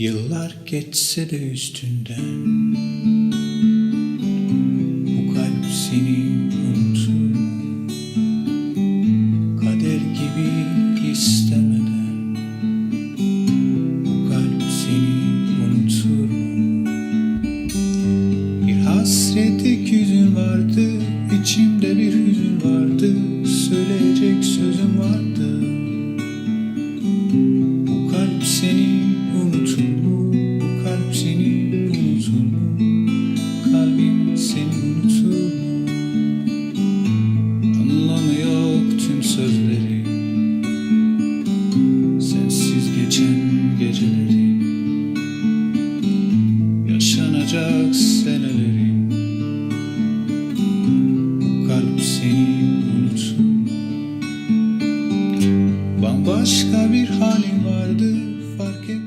Yıllar geçse de üstünden Bu kalp seni unutur. Kader gibi istemeden Bu kalp seni unutur. Bir hasretlik yüzün vardı içimde bir hüzün vardı Söyle Uzayacak seneleri. Kalp seni unutsun. Bambaşka bir halin vardı fark et